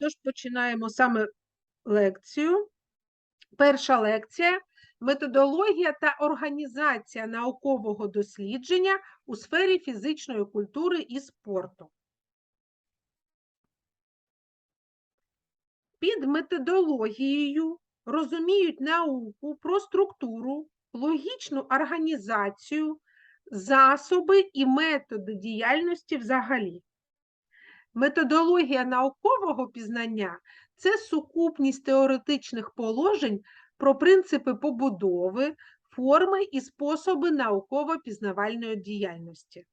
Тож починаємо саме лекцію. Перша лекція методологія та організація наукового дослідження у сфері фізичної культури і спорту. Під методологією розуміють науку про структуру, логічну організацію, засоби і методи діяльності взагалі. Методологія наукового пізнання це сукупність теоретичних положень про принципи побудови, форми і способи науково-пізнавальної діяльності.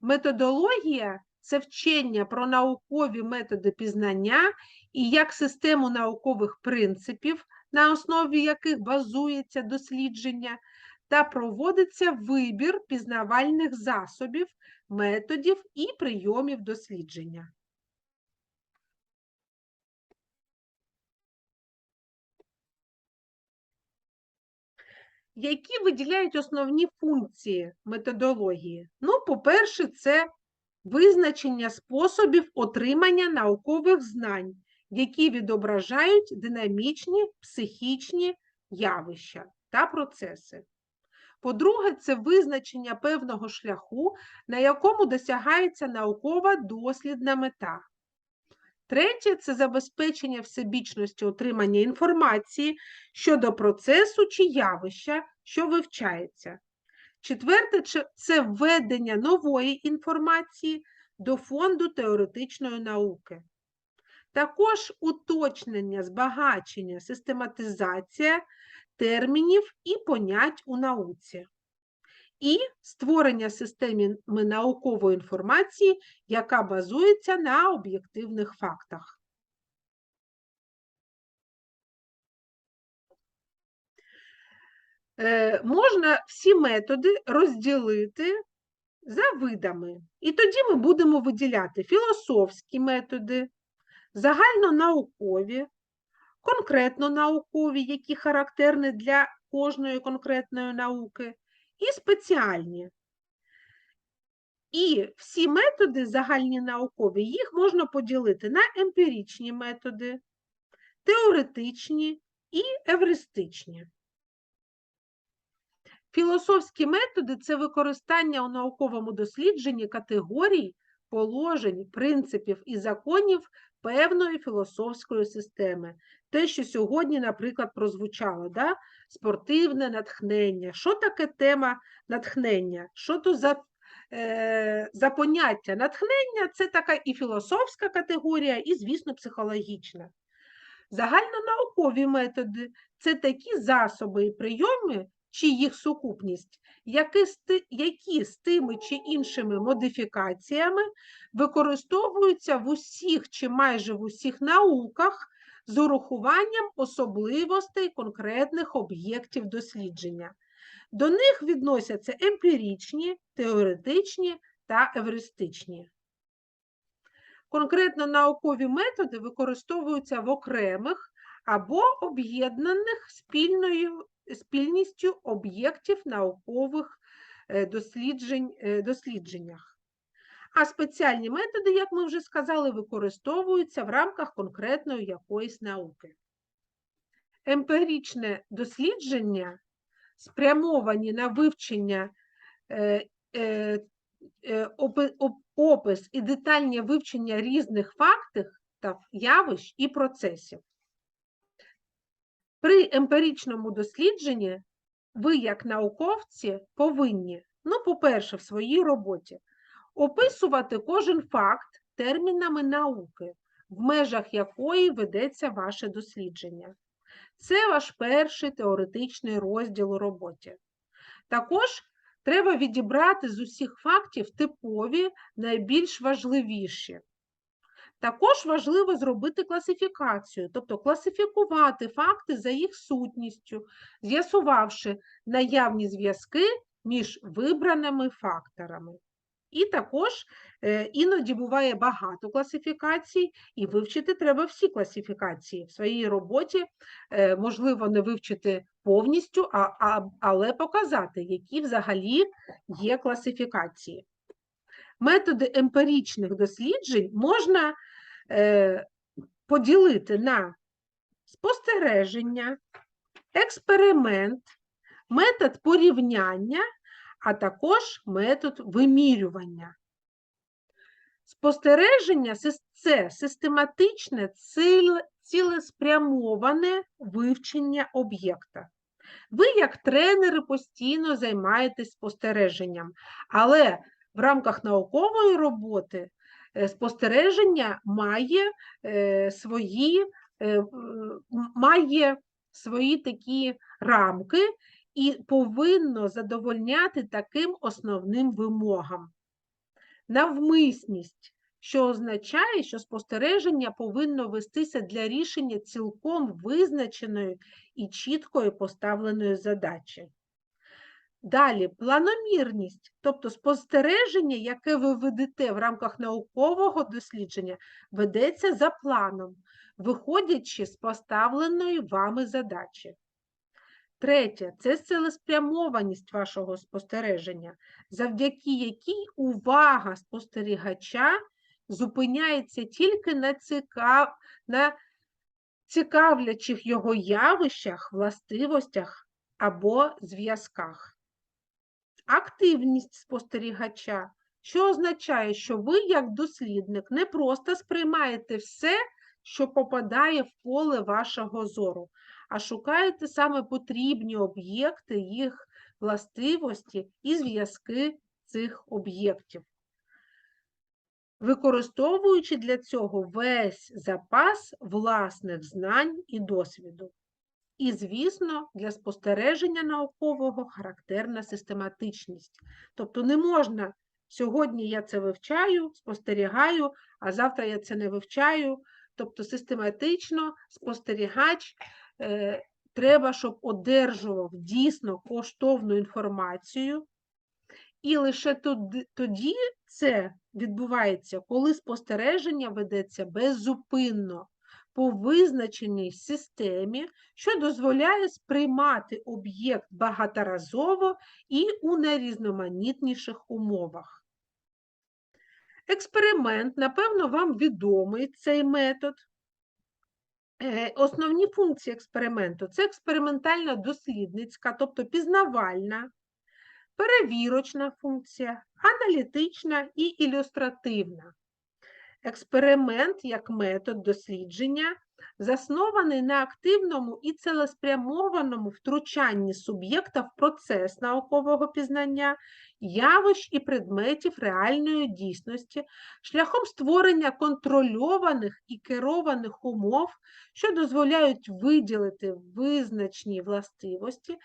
Методологія це вчення про наукові методи пізнання і як систему наукових принципів, на основі яких базується дослідження, та проводиться вибір пізнавальних засобів, методів і прийомів дослідження. Які виділяють основні функції методології? Ну, по-перше, це визначення способів отримання наукових знань, які відображають динамічні психічні явища та процеси. По-друге, це визначення певного шляху, на якому досягається наукова дослідна мета. Третє це забезпечення всебічності отримання інформації щодо процесу чи явища, що вивчається. Четверте це- введення нової інформації до фонду теоретичної науки. Також уточнення, збагачення, систематизація термінів і понять у науці. І створення системи наукової інформації, яка базується на об'єктивних фактах. Е, Можна всі методи розділити за видами. І тоді ми будемо виділяти філософські методи, загальнонаукові, конкретно наукові, які характерні для кожної конкретної науки, і спеціальні. І всі методи загальні наукові, їх можна поділити на емпіричні методи, теоретичні і евристичні. Філософські методи це використання у науковому дослідженні категорій, положень, принципів і законів певної філософської системи. Те, що сьогодні, наприклад, прозвучало, да? спортивне натхнення. Що таке тема натхнення? Що то за, е, за поняття натхнення? Це така і філософська категорія, і, звісно, психологічна. Загальнонаукові методи це такі засоби і прийоми, чи їх сукупність, які які з тими чи іншими модифікаціями використовуються в усіх чи майже в усіх науках з урахуванням особливостей конкретних об'єктів дослідження. До них відносяться емпіричні, теоретичні та евристичні. Конкретно наукові методи використовуються в окремих або об'єднаних спільною, спільністю об'єктів наукових е, досліджень, е, дослідженнях. А спеціальні методи, як ми вже сказали, використовуються в рамках конкретної якоїсь науки. Емпіричне дослідження спрямовані на вивчення е, е, е, опи- оп- опис і детальне вивчення різних фактів та явищ і процесів. При емпіричному дослідженні ви, як науковці, повинні, ну, по-перше, в своїй роботі описувати кожен факт термінами науки, в межах якої ведеться ваше дослідження. Це ваш перший теоретичний розділ у роботі. Також треба відібрати з усіх фактів типові, найбільш важливіші. Також важливо зробити класифікацію, тобто класифікувати факти за їх сутністю, з'ясувавши наявні зв'язки між вибраними факторами. І також е, іноді буває багато класифікацій, і вивчити треба всі класифікації. В своїй роботі е, можливо не вивчити повністю, а, а, але показати, які взагалі є класифікації. Методи емпіричних досліджень можна е, поділити на спостереження, експеримент, метод порівняння, а також метод вимірювання. Спостереження це систематичне цілеспрямоване вивчення об'єкта. Ви, як тренери, постійно займаєтесь спостереженням, але в рамках наукової роботи е, спостереження має е, свої, е, має свої такі рамки і повинно задовольняти таким основним вимогам. Навмисність, що означає, що спостереження повинно вестися для рішення цілком визначеної і чіткої поставленої задачі. Далі, планомірність, тобто спостереження, яке ви ведете в рамках наукового дослідження, ведеться за планом, виходячи з поставленої вами задачі. Третє це цілеспрямованість вашого спостереження, завдяки якій увага спостерігача зупиняється тільки на, цікав... на цікавлячих його явищах, властивостях або зв'язках. Активність спостерігача, що означає, що ви, як дослідник, не просто сприймаєте все, що попадає в поле вашого зору, а шукаєте саме потрібні об'єкти, їх властивості і зв'язки цих об'єктів, використовуючи для цього весь запас власних знань і досвіду. І, звісно, для спостереження наукового характерна систематичність. Тобто не можна сьогодні я це вивчаю, спостерігаю, а завтра я це не вивчаю. Тобто систематично спостерігач е, треба, щоб одержував дійсно коштовну інформацію, і лише тоді, це відбувається, коли спостереження ведеться беззупинно по визначеній системі, що дозволяє сприймати об'єкт багаторазово і у найрізноманітніших умовах. Експеримент, напевно, вам відомий цей метод. Е, Основні функції експерименту це експериментальна дослідницька, тобто пізнавальна, перевірочна функція, аналітична і ілюстративна. Експеримент як метод дослідження заснований на активному і цілеспрямованому втручанні суб'єкта в процес наукового пізнання, явищ і предметів реальної дійсності, шляхом створення контрольованих і керованих умов, що дозволяють виділити визначні властивості,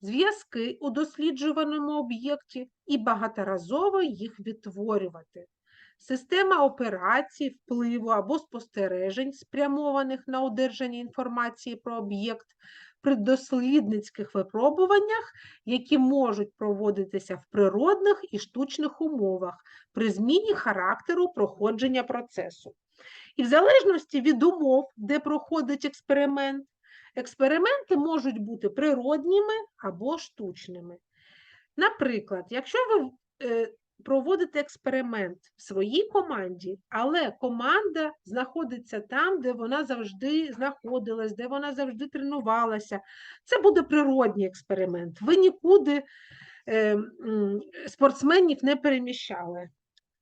зв'язки у досліджуваному об'єкті і багаторазово їх відтворювати. Система операцій, впливу або спостережень, спрямованих на одержання інформації про об'єкт при дослідницьких випробуваннях, які можуть проводитися в природних і штучних умовах при зміні характеру проходження процесу. І в залежності від умов, де проходить експеримент, експерименти можуть бути природніми або штучними. Наприклад, якщо ви проводите експеримент в своїй команді, але команда знаходиться там, де вона завжди знаходилась, де вона завжди тренувалася. Це буде природній експеримент. Ви нікуди е, спортсменів не переміщали.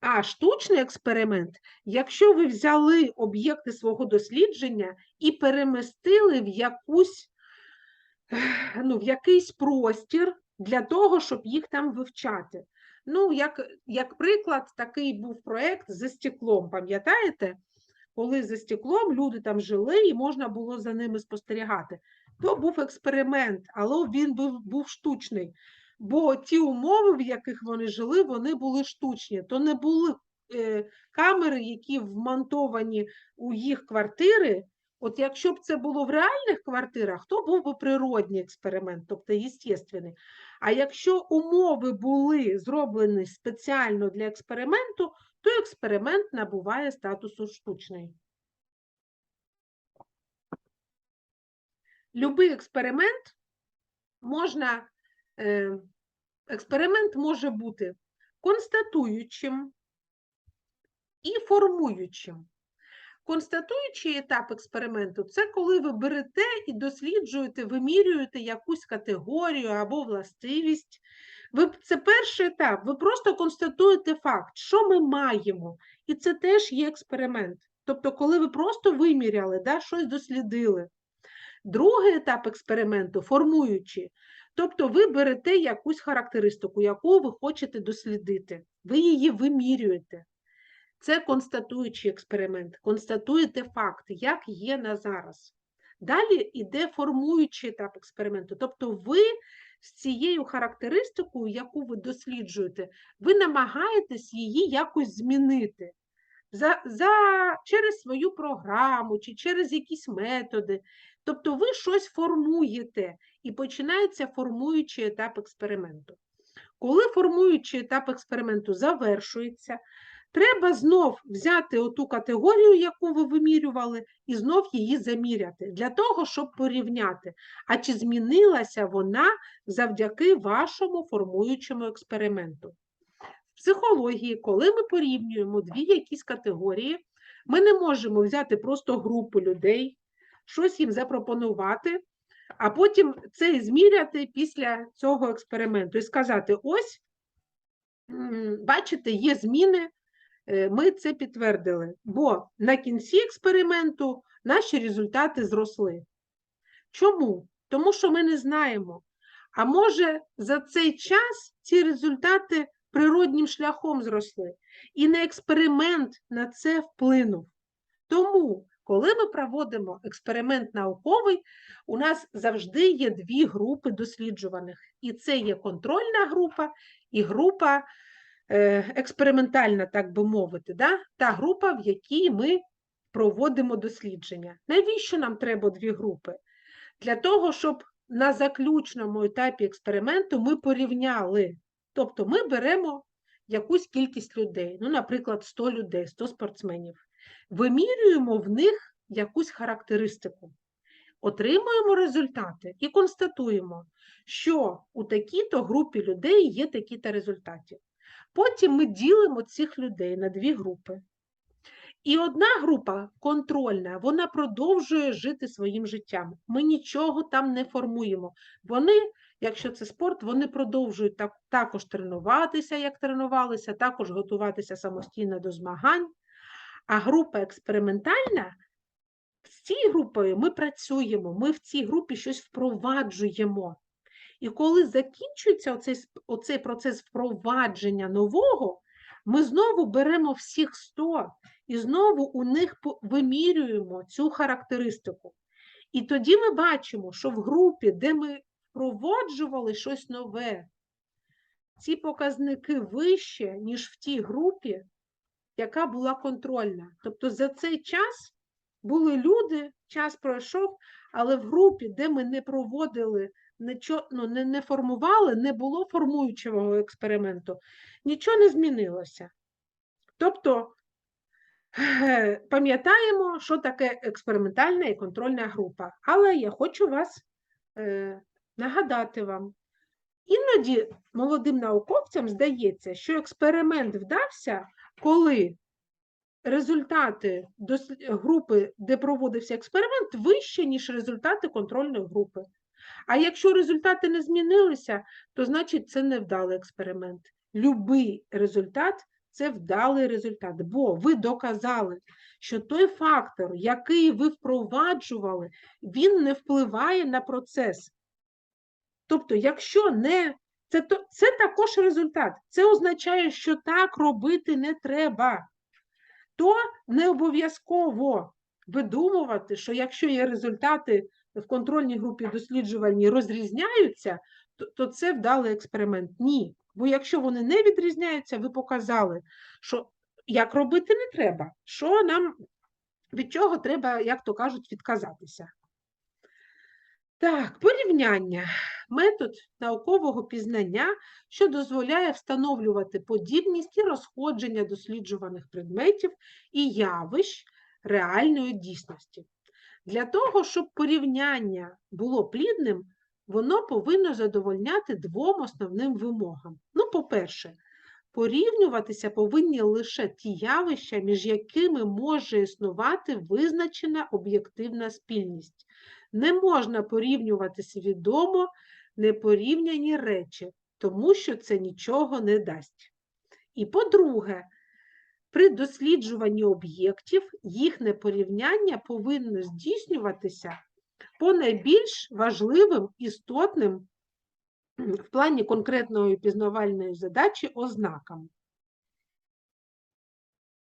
А штучний експеримент, якщо ви взяли об'єкти свого дослідження і перемістили в якусь, ну, в якийсь простір для того, щоб їх там вивчати. Ну, як, як приклад, такий був проєкт за стеклом, пам'ятаєте? Коли за стеклом люди там жили і можна було за ними спостерігати. То був експеримент, але він був, був штучний. Бо ті умови, в яких вони жили, вони були штучні. То не були е, камери, які вмонтовані у їх квартири. От якщо б це було в реальних квартирах, то був би природній експеримент, тобто естественний. А якщо умови були зроблені спеціально для експерименту, то експеримент набуває статусу штучний. Любий експеримент можна, е, експеримент може бути констатуючим і формуючим. Констатуючий етап експерименту це коли ви берете і досліджуєте, вимірюєте якусь категорію або властивість. Ви, це перший етап. Ви просто констатуєте факт, що ми маємо. І це теж є експеримент. Тобто, коли ви просто виміряли, да, щось дослідили. Другий етап експерименту формуючи. Тобто ви берете якусь характеристику, яку ви хочете дослідити. Ви її вимірюєте. Це констатуючий експеримент. Констатуєте факт, як є на зараз. Далі йде формуючий етап експерименту. Тобто ви з цією характеристикою, яку ви досліджуєте, ви намагаєтесь її якось змінити за, за, через свою програму чи через якісь методи. Тобто ви щось формуєте і починається формуючий етап експерименту. Коли формуючий етап експерименту завершується, треба знов взяти оту категорію, яку ви вимірювали, і знов її заміряти, для того, щоб порівняти, а чи змінилася вона завдяки вашому формуючому експерименту. В психології, коли ми порівнюємо дві якісь категорії, ми не можемо взяти просто групу людей, щось їм запропонувати, а потім це зміряти після цього експерименту і сказати: ось, бачите, є зміни, ми це підтвердили, бо на кінці експерименту наші результати зросли. Чому? Тому що ми не знаємо. А може, за цей час ці результати природнім шляхом зросли, і не експеримент на це вплинув. Тому, коли ми проводимо експеримент науковий, у нас завжди є дві групи досліджуваних. І це є контрольна група і група е, експериментальна, так би мовити, да? та група, в якій ми проводимо дослідження. Навіщо нам треба дві групи? Для того, щоб на заключному етапі експерименту ми порівняли. Тобто ми беремо якусь кількість людей, ну, наприклад, 100 людей, 100 спортсменів, вимірюємо в них якусь характеристику, отримуємо результати і констатуємо, що у такій-то групі людей є такі-то результати. Потім ми ділимо цих людей на дві групи. І одна група контрольна, вона продовжує жити своїм життям. Ми нічого там не формуємо. Вони, якщо це спорт, вони продовжують так, також тренуватися, як тренувалися, також готуватися самостійно до змагань. А група експериментальна, з цією групою ми працюємо, ми в цій групі щось впроваджуємо. І коли закінчується оцей, оцей процес впровадження нового, ми знову беремо всіх 100 і знову у них вимірюємо цю характеристику. І тоді ми бачимо, що в групі, де ми впроваджували щось нове, ці показники вище, ніж в тій групі, яка була контрольна. Тобто за цей час були люди, час пройшов, але в групі, де ми не проводили, нічого, ну, не, не формували, не було формуючого експерименту, нічого не змінилося. Тобто пам'ятаємо, що таке експериментальна і контрольна група. Але я хочу вас е, нагадати вам. Іноді молодим науковцям здається, що експеримент вдався, коли результати групи, де проводився експеримент, вищі, ніж результати контрольної групи. А якщо результати не змінилися, то значить це невдалий експеримент. Любий результат це вдалий результат, бо ви доказали, що той фактор, який ви впроваджували, він не впливає на процес. Тобто, якщо не це, то, це також результат. Це означає, що так робити не треба. То не обов'язково видумувати, що якщо є результати в контрольній групі досліджувальні розрізняються, то, це вдалий експеримент. Ні. Бо якщо вони не відрізняються, ви показали, що як робити не треба, що нам від чого треба, як то кажуть, відказатися. Так, порівняння. Метод наукового пізнання, що дозволяє встановлювати подібність і розходження досліджуваних предметів і явищ реальної дійсності. Для того, щоб порівняння було плідним, воно повинно задовольняти двом основним вимогам. Ну, по-перше, порівнюватися повинні лише ті явища, між якими може існувати визначена об'єктивна спільність. Не можна порівнювати свідомо непорівняні речі, тому що це нічого не дасть. І по-друге, при досліджуванні об'єктів їхнє порівняння повинно здійснюватися по найбільш важливим істотним в плані конкретної пізнавальної задачі ознакам.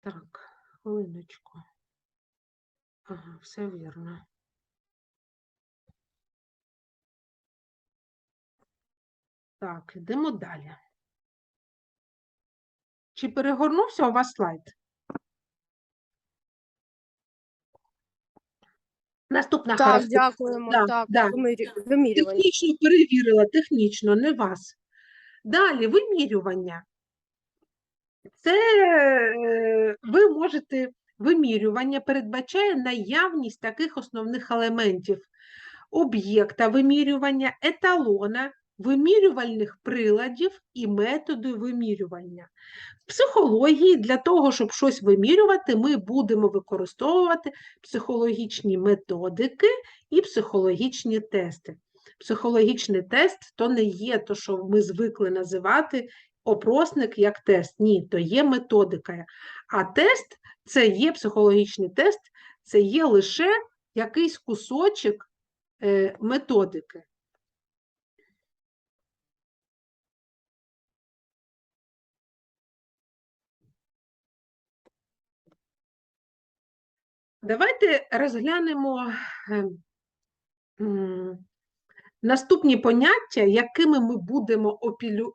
Так, хвилиночку. Ага, все вірно. Так, йдемо далі. Чи перегорнувся у вас слайд? Наступна Так, характер- дякуємо. Да, Так, да. вимірювання. Технічно перевірила, технічно, не вас. Далі, вимірювання. Це е, ви можете, вимірювання передбачає наявність таких основних елементів об'єкта вимірювання, еталона, вимірювальних приладів і методу вимірювання. В психології для того, щоб щось вимірювати, ми будемо використовувати психологічні методики і психологічні тести. Психологічний тест то не є то, що ми звикли називати опросник як тест. Ні, то є методика. А тест це є психологічний тест, це є лише якийсь кусочок е, методики. Давайте розглянемо е, наступні поняття, якими ми будемо опілю...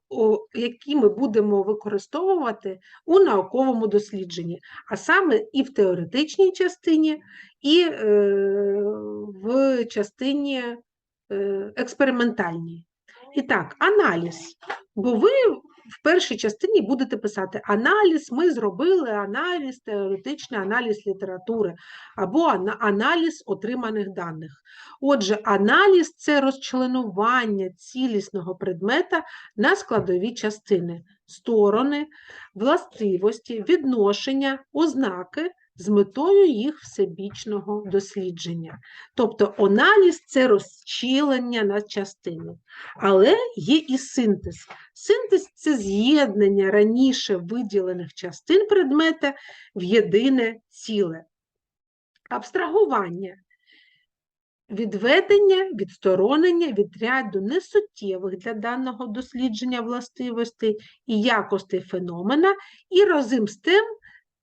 які ми будемо використовувати у науковому дослідженні, а саме і в теоретичній частині, і е, в частині е, експериментальній. І так, аналіз. Бо ви в першій частині будете писати аналіз, ми зробили аналіз, теоретичний аналіз літератури або аналіз отриманих даних. Отже, аналіз це розчленування цілісного предмета на складові частини, сторони, властивості, відношення, ознаки з метою їх всебічного дослідження. Тобто аналіз це розчілення на частини. Але є і синтез. Синтез це з'єднання раніше виділених частин предмета в єдине ціле. Абстрагування відведення, відсторонення від ряду несуттєвих для даного дослідження властивостей і якостей феномена, і разом з тим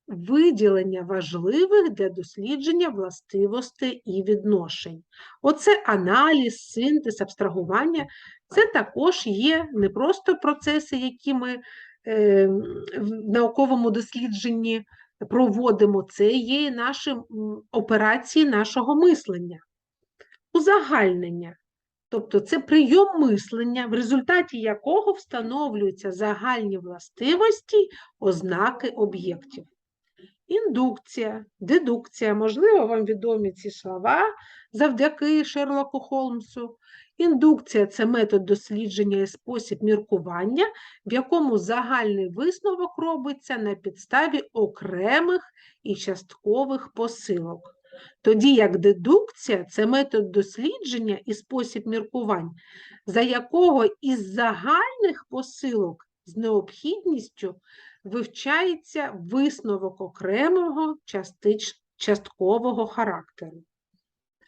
виділення важливих для дослідження властивостей і відношень. Оце аналіз, синтез, абстрагування це також є не просто процеси, які ми е, в науковому дослідженні проводимо, це є наші операції нашого мислення. Узагальнення. Тобто це прийом мислення, в результаті якого встановлюються загальні властивості, ознаки об'єктів. Індукція, дедукція, можливо, вам відомі ці слова завдяки Шерлоку Холмсу. Індукція це метод дослідження і спосіб міркування, в якому загальний висновок робиться на підставі окремих і часткових посилок. Тоді як дедукція це метод дослідження і спосіб міркувань, за якого із загальних посилок з необхідністю вивчається висновок окремого частич... часткового характеру.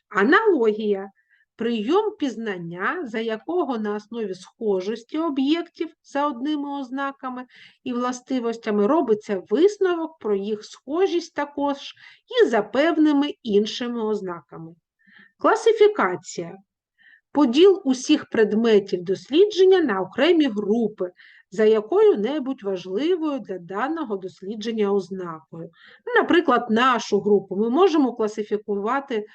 Аналогія прийом пізнання, за якого на основі схожості об'єктів за одними ознаками і властивостями робиться висновок про їх схожість також і за певними іншими ознаками. Класифікація поділ усіх предметів дослідження на окремі групи за якою-небудь важливою для даного дослідження ознакою. Ну, Наприклад, нашу групу ми можемо класифікувати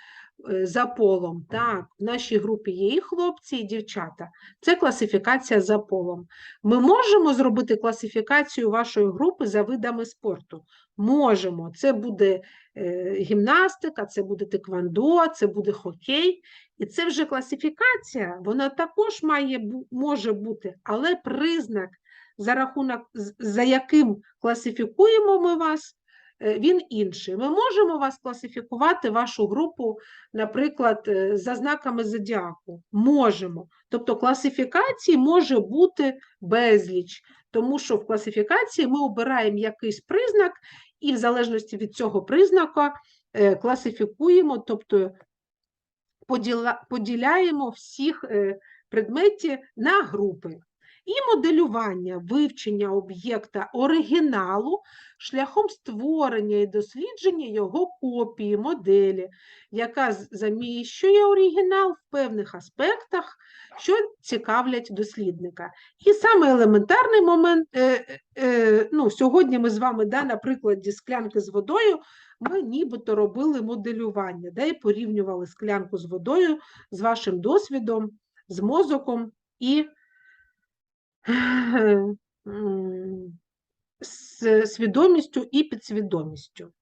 е, за полом. Так, в нашій групі є і хлопці, і дівчата. Це класифікація за полом. Ми можемо зробити класифікацію вашої групи за видами спорту. Можемо. Це буде е, гімнастика, це буде теквандо, це буде хокей. І це вже класифікація, вона також має, може бути, але признак за рахунок, за яким класифікуємо ми вас, е, він інший. Ми можемо вас класифікувати, вашу групу, наприклад, е, за знаками зодіаку. Можемо. Тобто класифікацій може бути безліч, тому що в класифікації ми обираємо якийсь признак, і в залежності від цього признака е, класифікуємо, тобто поділяємо всіх предметів на групи. І моделювання, вивчення об'єкта оригіналу шляхом створення і дослідження його копії, моделі, яка заміщує оригінал в певних аспектах, що цікавлять дослідника. І саме елементарний момент, е, е, ну, сьогодні ми з вами да, на прикладі склянки з водою ми нібито робили моделювання, да, і порівнювали склянку з водою з вашим досвідом, з мозоком і з свідомістю і підсвідомістю.